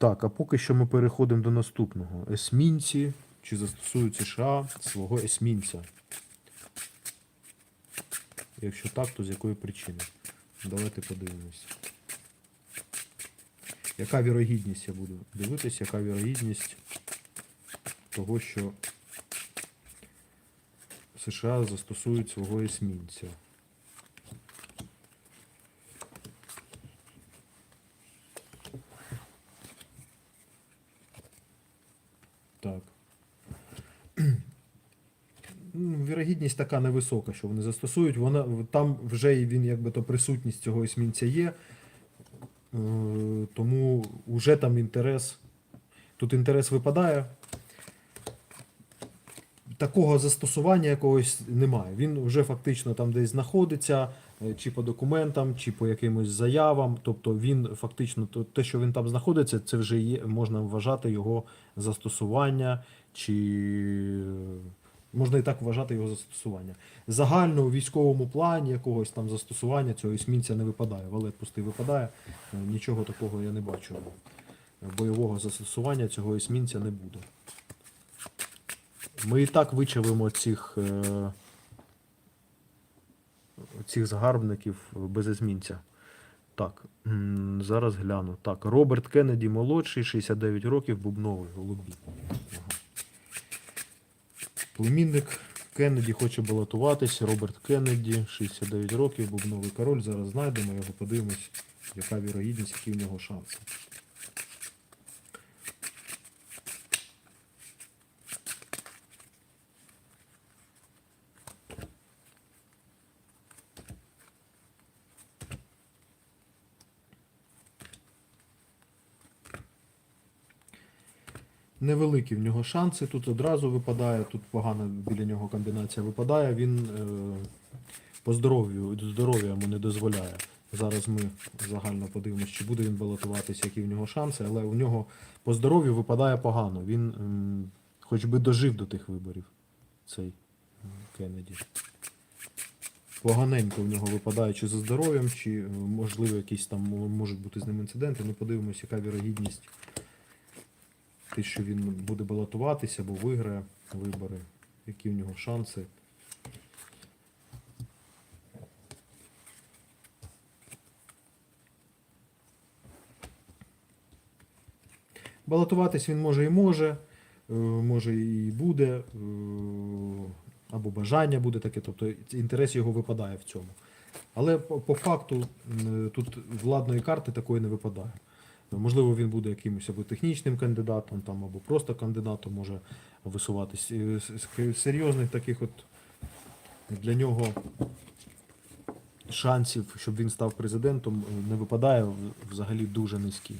Так, а поки що ми переходимо до наступного. Есмінці. Чи застосують США свого есмінця? Якщо так, то з якої причини? Давайте подивимось. Яка вірогідність я буду дивитися, яка вірогідність того, що США застосують свого есмінця? Так. Ну, Вірогідність така невисока, що вони застосують. Вона, там вже він, якби то присутність цього есмінця є. Е, Тому вже там інтерес. Тут інтерес випадає. Такого застосування якогось немає. Він вже фактично там десь знаходиться, чи по документам, чи по якимось заявам. Тобто він фактично, те, що він там знаходиться, це вже є, можна вважати його застосування, чи е, можна і так вважати його застосування. Загально у військовому плані якогось там застосування цього есмінця не випадає. Валет пустий випадає. Е, Нічого такого я не бачу. Бойового застосування цього есмінця не буде. Ми і так вичавимо цих, е, цих загарбників без есмінця. Так, зараз гляну. Так, Роберт Кеннеді молодший, 69 років, бубновий, голубі. Племінник Кеннеді хоче балотуватись. Роберт Кеннеді, 69 років, бубновий король. Зараз знайдемо його, подивимось, яка вірогідність, які в нього шанси. Невеликі в нього шанси. Тут одразу випадає, тут погана біля нього комбінація випадає. Він е, по здоров'ю здоров'я йому не дозволяє. Зараз ми загально подивимося, чи буде він балотуватися, які в нього шанси, але у нього по здоров'ю випадає погано. Він м, хоч би дожив до тих виборів, цей Кеннеді. Поганенько в нього випадає чи за здоров'ям, чи е, можливо якісь там можуть бути з ним інциденти. Ну подивимося, яка вірогідність те, що він буде балотуватися або виграє вибори, які в нього шанси. Балотуватись він може і може, е, може і буде, е, або бажання буде таке, тобто інтерес його випадає в цьому. Але по, по факту тут владної карти такої не випадає. Можливо, він буде якимось або технічним кандидатом, там, або просто кандидатом може висуватись. Серйозних таких от для нього шансів, щоб він став президентом, не випадає взагалі дуже низькі.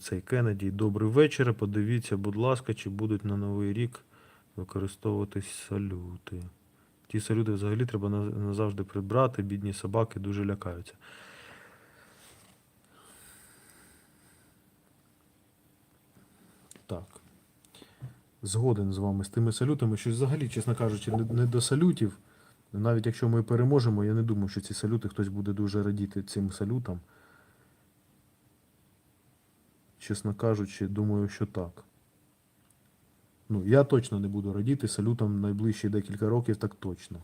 Цей Кеннеді. Добрий вечір. Подивіться, будь ласка, чи будуть на Новий рік використовуватись салюти. Ті салюти взагалі треба назавжди прибрати, бідні собаки дуже лякаються. Так. Згоден з вами з тими салютами, що взагалі, чесно кажучи, не, не до салютів. Навіть якщо ми переможемо, я не думаю, що ці салюти хтось буде дуже радіти цим салютам. Чесно кажучи, думаю, що так. Ну, я точно не буду радіти салютам найближчі декілька років, так точно.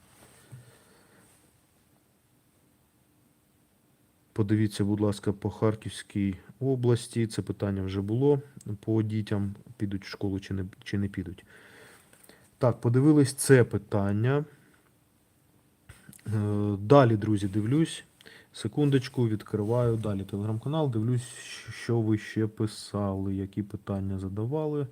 Подивіться, будь ласка, по Харківській області. Це питання вже було по дітям, підуть в школу чи не, чи не підуть. Так, подивились це питання. Е, Далі, друзі, дивлюсь. Секундочку, відкриваю далі телеграм-канал. Дивлюсь, що ви ще писали, які питання задавали.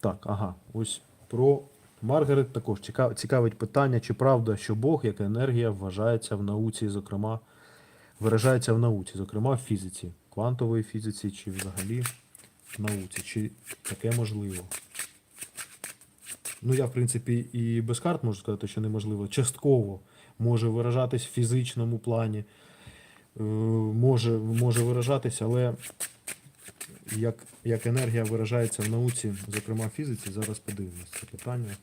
Так, ага, ось про Маргарет також цікавить питання, чи правда, що Бог як енергія вважається в науці, зокрема, виражається в науці, зокрема в фізиці, квантової фізиці, чи взагалі в науці, чи таке можливо. Ну, я, в принципі, і без карт можу сказати, що неможливо. Частково може виражатись в фізичному плані, е, може, може виражатись, але як як енергія виражається в науці, зокрема в фізиці, зараз подивимось це питання.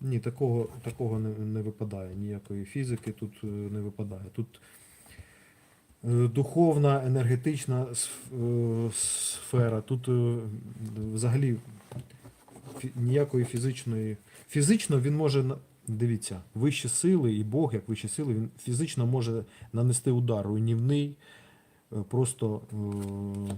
Ні, такого такого не, не випадає, ніякої фізики тут е, не випадає. Тут духовна, енергетична е, сфера. Тут е, взагалі ніякої фізичної. Фізично він може дивіться, вищі сили і Бог, як вищі сили, він фізично може нанести удар руйнівний, е, просто е,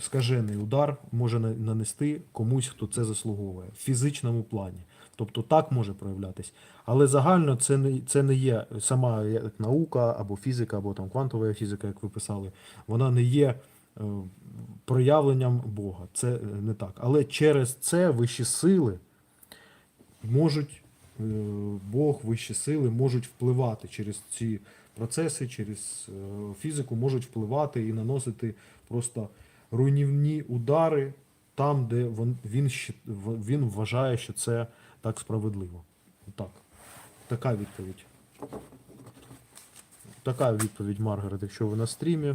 скажений удар може нанести комусь, хто це заслуговує в фізичному плані. Тобто так може проявлятись. Але загально це не, це не є сама як наука або фізика, або там квантова фізика, як ви писали, вона не є е, проявленням Бога. Це е, не так. Але через це вищі сили можуть, е, Бог, вищі сили можуть впливати через ці процеси, через фізику, можуть впливати і наносити просто руйнівні удари там, де він, він вважає, що це так справедливо. Так. Така відповідь. Така відповідь, Маргарет, якщо ви на стрімі.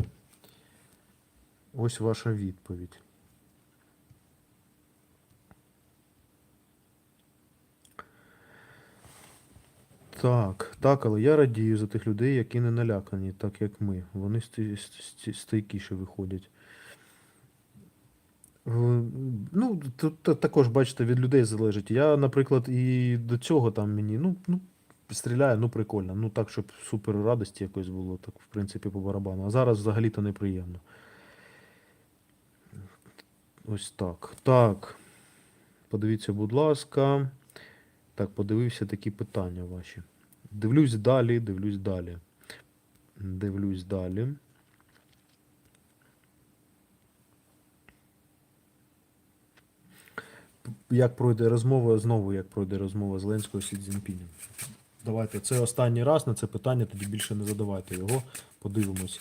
Ось ваша відповідь. Так, так, але я радію за тих людей, які не налякані, так як ми. Вони стійкіше виходять. Ну, тут також, бачите, від людей залежить. Я, наприклад, і до цього там мені, ну, ну, стріляю, ну прикольно. Ну так, щоб супер радості якось було, так, в принципі, по барабану. А зараз взагалі-то неприємно. Ось так. Так. Подивіться, будь ласка. Так, подивився такі питання ваші. Дивлюсь далі, дивлюсь далі. Дивлюсь далі. Як пройде розмова, знову як пройде розмова Зеленського з Цзіньпінем. Давайте, це останній раз на це питання, тоді більше не задавайте його. Подивимось.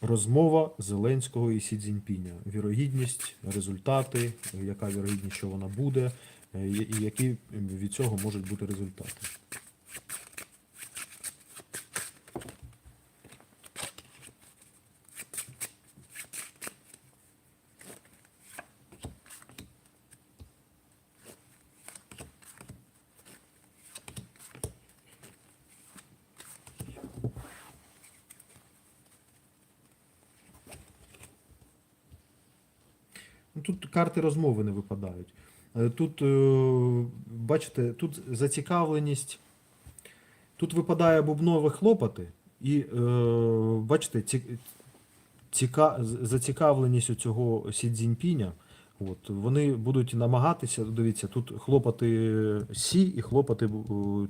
Розмова Зеленського і Сі Цзіньпіня. Вірогідність, результати, яка вірогідність, що вона буде, е, і які від цього можуть бути результати. Ну, Тут карти розмови не випадають. Е, Тут, е, бачите, тут зацікавленість. Тут випадає бубнове хлопоти, і е, бачите, ціка, зацікавленість у цього Сі Цзіньпіня, От, вони будуть намагатися, дивіться, тут хлопати Сі і хлопати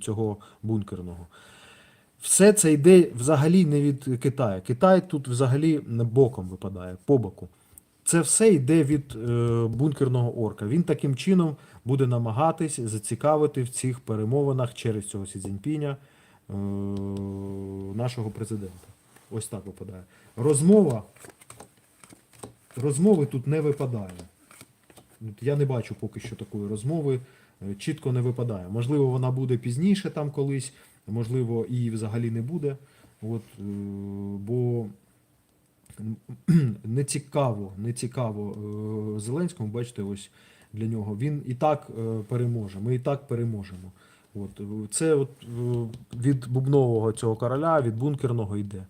цього бункерного. Все це йде взагалі не від Китаю. Китай тут взагалі боком випадає, по боку. Це все йде від е, бункерного орка. Він таким чином буде намагатись зацікавити в цих перемовинах через цього Сі Цзіньпіня е, нашого президента. Ось так випадає. Розмова. Розмови тут не випадає. Я не бачу поки що такої розмови. е, Чітко не випадає. Можливо, вона буде пізніше там колись, можливо, її взагалі не буде. От, бо не цікаво, не цікаво е, Зеленському, бачите, ось для нього. Він і так е, переможе. Ми і так переможемо. От, це от е, від бубнового цього короля, від бункерного йде.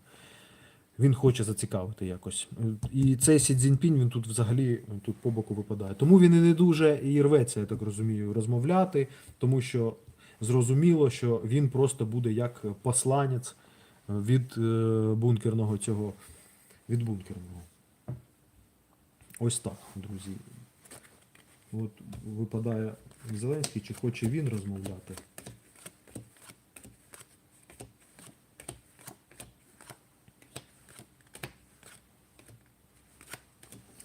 Він хоче зацікавити якось. І цей Сі Цзіньпінь, він тут взагалі тут по боку випадає. Тому він і не дуже і рветься, я так розумію, розмовляти, тому що зрозуміло, що він просто буде як посланець від бункерного цього від бункерного. Ось так, друзі. От випадає Зеленський, чи хоче він розмовляти.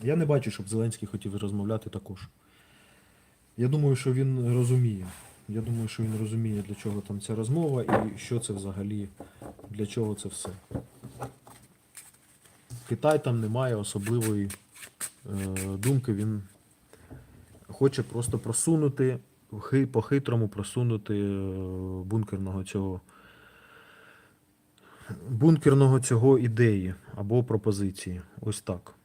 Я не бачу, щоб Зеленський хотів розмовляти також. Я думаю, що він розуміє. Я думаю, що він розуміє, для чого там ця розмова і що це взагалі, для чого це все. Китай там не має особливої е, думки, він хоче просто просунути, по-хитрому просунути е, бункерного цього бункерного цього ідеї або пропозиції. Ось так.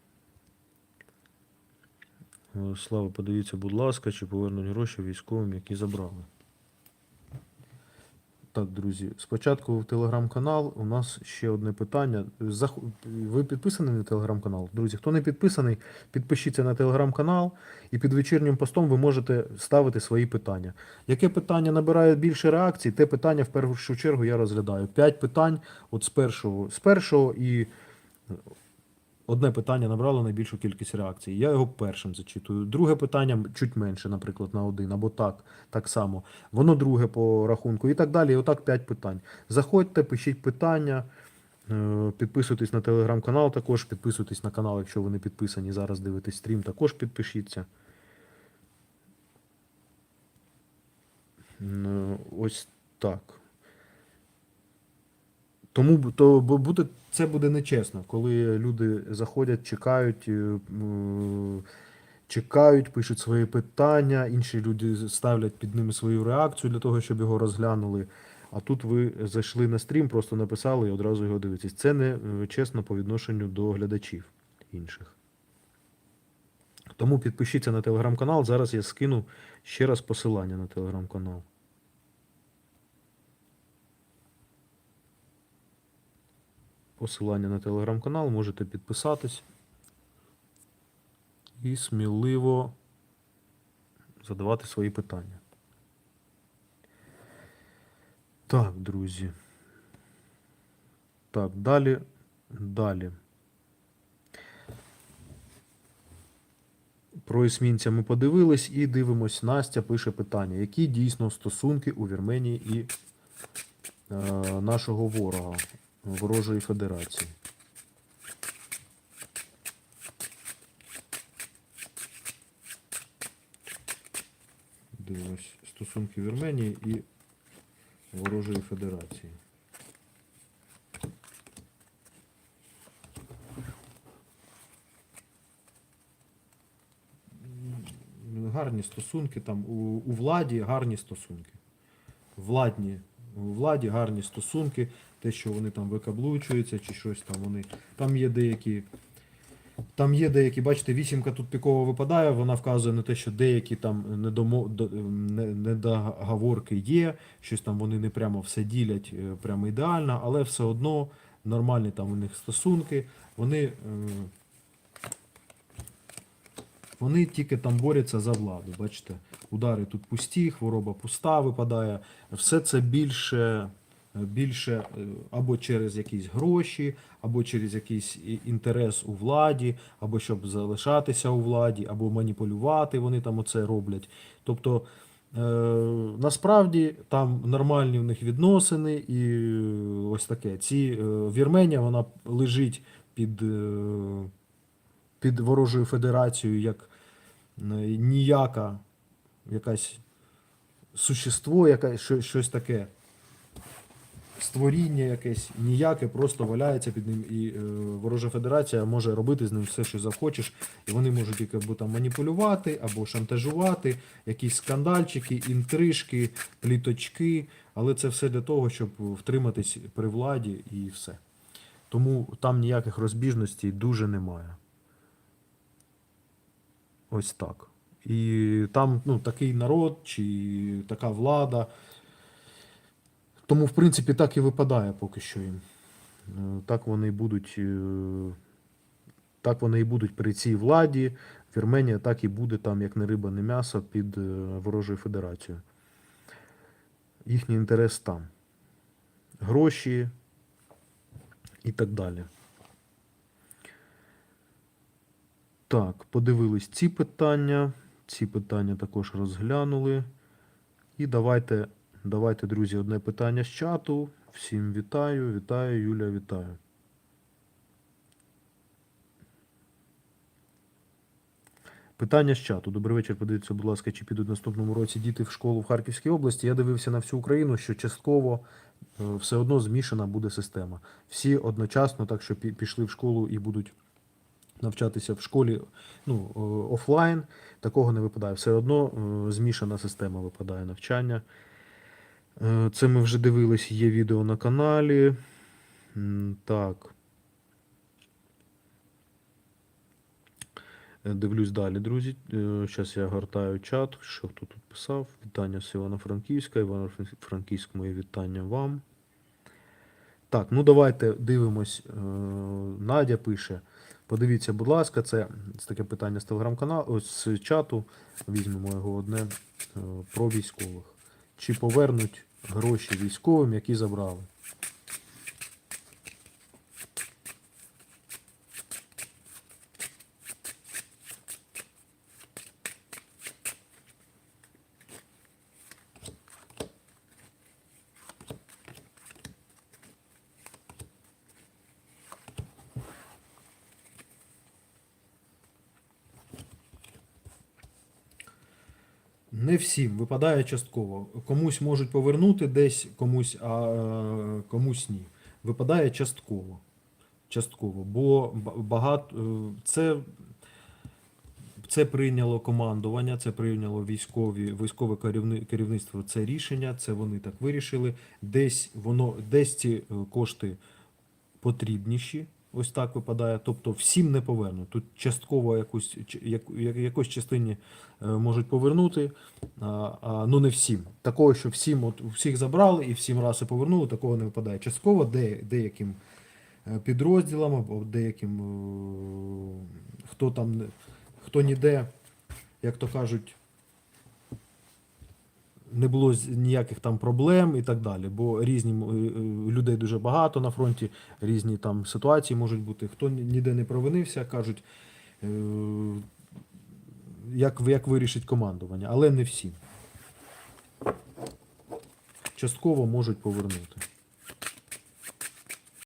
Е, Слава, подивіться, будь ласка, чи повернуть гроші військовим, які забрали. Так, друзі, спочатку в телеграм-канал. У нас ще одне питання. Ви підписані на телеграм-канал? Друзі, хто не підписаний, підпишіться на телеграм-канал, і під вечірнім постом ви можете ставити свої питання. Яке питання набирає більше реакцій, те питання в першу чергу я розглядаю. П'ять питань от з першого, з першого і одне питання набрало найбільшу кількість реакцій. Я його першим зачитую. Друге питання чуть менше, наприклад, на один, або так, так само. Воно друге по рахунку і так далі. І отак п'ять питань. Заходьте, пишіть питання. е, Підписуйтесь на телеграм-канал, також підписуйтесь на канал, якщо ви не підписані. Зараз дивитесь стрім, також підпишіться. Ну, Ось так. Тому то буде, це буде нечесно, коли люди заходять, чекають, е, чекають, пишуть свої питання, інші люди ставлять під ними свою реакцію для того, щоб його розглянули. А тут ви зайшли на стрім, просто написали і одразу його дивитесь. Це не е, чесно по відношенню до глядачів інших. Тому підпишіться на телеграм-канал. Зараз я скину ще раз посилання на телеграм-канал. Посилання на телеграм-канал, можете підписатись і сміливо задавати свої питання. Так, друзі. Так, далі. Далі. Про есмінця ми подивились і дивимось. Настя пише питання, які дійсно стосунки у Вірменії і е, нашого ворога, ворожої федерації. Дивимось стосунки Вірменії і ворожої федерації. Гарні стосунки там у, у владі гарні стосунки. Владні, у владі гарні стосунки, те, що вони там викаблучуються чи щось там вони. Там є деякі. Там є деякі, бачите, вісімка тут пікова випадає, вона вказує на те, що деякі там недомо, не- недоговорки є, щось там вони не прямо все ділять е, прямо ідеально, але все одно нормальні там у них стосунки, вони, е, вони тільки там борються за владу. Бачите, удари тут пусті, хвороба пуста випадає. Все це більше, більше е, або через якісь гроші, або через якийсь інтерес у владі, або щоб залишатися у владі, або маніпулювати. Вони там оце роблять. Тобто. Е, насправді там нормальні в них відносини і е, ось таке. Ці Вірменія вона лежить під, під ворожою федерацією як ніяка якась существо, яке, щось таке. Створіння якесь ніяке просто валяється під ним, і е, ворожа федерація може робити з ним все, що захочеш, і вони можуть тільки або там маніпулювати, або шантажувати, якісь скандальчики, інтрижки, пліточки, але це все для того, щоб втриматись при владі і все. Тому там ніяких розбіжностей дуже немає. Ось так. І там ну, такий народ чи така влада. Тому, в принципі, так і випадає поки що їм. Е, Так вони будуть. е, Так вони і будуть при цій владі. Вірменія так і буде там, як не риба, не м'ясо, під е, ворожою федерацією. Їхній інтерес там. Гроші і так далі. Так, подивились ці питання. Ці питання також розглянули. І давайте, давайте, друзі, одне питання з чату. Всім вітаю, вітаю, Юля, вітаю. Питання з чату. Добрий вечір. Подивіться, будь ласка, чи підуть наступному році діти в школу в Харківській області. Я дивився на всю Україну, що частково е, все одно змішана буде система. Всі одночасно, так що пішли в школу і будуть навчатися в школі ну, е, офлайн, такого не випадає. Все одно е, змішана система випадає навчання. Е, Це ми вже дивились, є відео на каналі. Так. Е, Дивлюсь далі, друзі. Зараз я гортаю чат. Що хто тут писав? Вітання з Івано-Франківська. Івано-Франківськ, моє вітання вам. Так, ну давайте дивимось. Е, Надя пише. Подивіться, будь ласка, це, це таке питання з телеграм-каналу, з чату. Візьмемо його одне е, про військових. Чи повернуть гроші військовим, які забрали? Всім випадає частково. Комусь можуть повернути десь, комусь, а е, комусь ні. Випадає частково. Частково. Бо багато е, це, це прийняло командування, це прийняло військові, військове керівництво це рішення, це вони так вирішили. Десь воно, десь ці е, кошти потрібніші. Ось так випадає. Тобто всім не повернуть. Тут частково якусь, як, як- якось частині е, можуть повернути, а, ну не всім. Такого, що всім от, всіх забрали і всім раз і повернули, такого не випадає. Частково де, деяким е, підрозділам або деяким, е, хто там, хто ніде, як то кажуть, не було ніяких там проблем і так далі. Бо різні е, е, людей дуже багато на фронті, різні там ситуації можуть бути. Хто ніде не провинився, кажуть, е, як, як вирішить командування, але не всі. Частково можуть повернути.